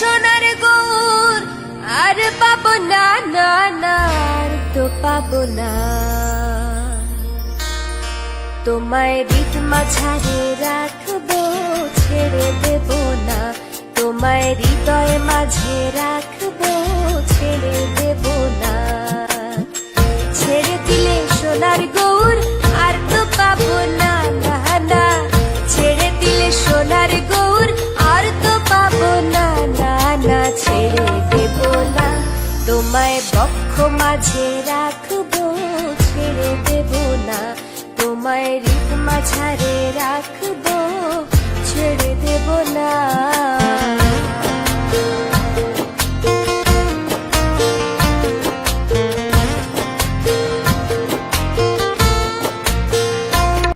সোনার গৌর। আর পাবো না না না তো পাবো না। তোমায় রীত মাঝারে রাখব, ছেড়ে দেব না। তোমায় হৃদয় মাঝে রাখব, ছেড়ে ছেড়ে দেব না। তোমায় বক্ষ মাঝে রাখব, ছেড়ে দেব না। তোমায় রিত মাঝারে রাখব, ছেড়ে দেব না।